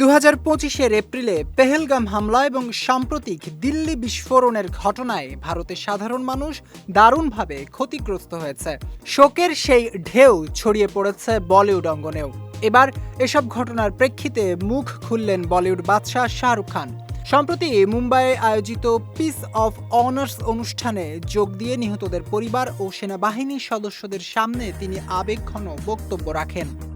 দু হাজার পঁচিশের এপ্রিলে পেহেলগাম হামলা এবং সাম্প্রতিক দিল্লি বিস্ফোরণের ঘটনায় ভারতের সাধারণ মানুষ দারুণভাবে ক্ষতিগ্রস্ত হয়েছে। শোকের সেই ঢেউ ছড়িয়ে পড়েছে বলিউড অঙ্গনেও। এবার এসব ঘটনার প্রেক্ষিতে মুখ খুললেন বলিউড বাদশাহ শাহরুখ খান। সম্প্রতি মুম্বাইয়ে আয়োজিত পিস অফ অনার্স অনুষ্ঠানে যোগ দিয়ে নিহতদের পরিবার ও সেনাবাহিনীর সদস্যদের সামনে তিনি আবেগঘন বক্তব্য রাখেন।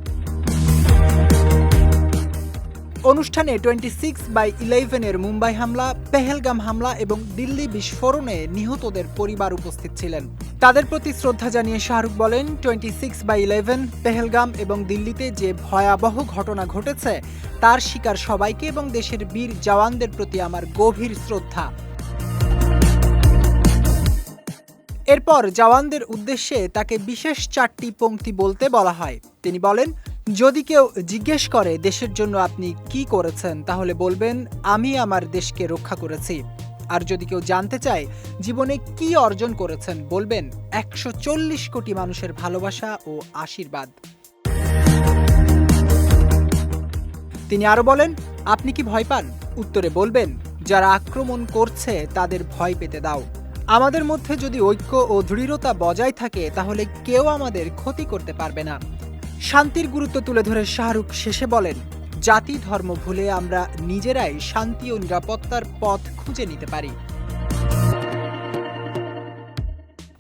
অনুষ্ঠানে টোয়েন্টি সিক্স বাই ইলেভেনের মুম্বাই হামলা, পেহেলগাম হামলা এবং দিল্লি বিস্ফোরণে নিহতদের পরিবার উপস্থিত ছিলেন। তাদের প্রতি শ্রদ্ধা জানিয়ে শাহরুখ বলেন, twenty six by eleven, Pahalgam এবং দিল্লিতে যে ভয়াবহ ঘটনা ঘটেছে, তার শিকার সবাইকে এবং দেশের বীর জওয়ানদের প্রতি আমার গভীর শ্রদ্ধা। এরপর জওয়ানদের উদ্দেশ্যে তাকে বিশেষ চারটি পংক্তি বলতে বলা হয়। তিনি বলেন যদি কেউ জিজ্ঞেস করে দেশের জন্য আপনি কি করেছেন, তাহলে বলবেন, আমি আমার দেশকে রক্ষা করেছি। আর যদি কেউ জানতে চায়, জীবনে কি অর্জন করেছেন? বলবেন, একশো চল্লিশ কোটি মানুষের ভালোবাসা ও আশীর্বাদ। তিনি আরও বলেন, আপনি কি ভয় পান? উত্তরে বলবেন, যারা আক্রমণ করছে, তাদের ভয় পেতে দাও। আমাদের মধ্যে যদি ঐক্য ও দৃঢ়তা বজায় থাকে, তাহলে কেউ আমাদের ক্ষতি করতে পারবে না। শান্তির গুরুত্ব তুলে ধরে শাহরুখ শেষে বলেন, জাতি, ধর্ম ভুলে আমরা নিজেরাই শান্তি ও নিরাপত্তার পথ খুঁজে নিতে পারি।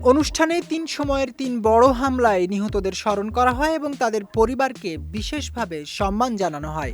অনুষ্ঠানে তিন সময়ের তিন বড় হামলায় নিহতদের স্মরণ করা হয় এবং তাদের পরিবারকে বিশেষভাবে সম্মান জানানো হয়।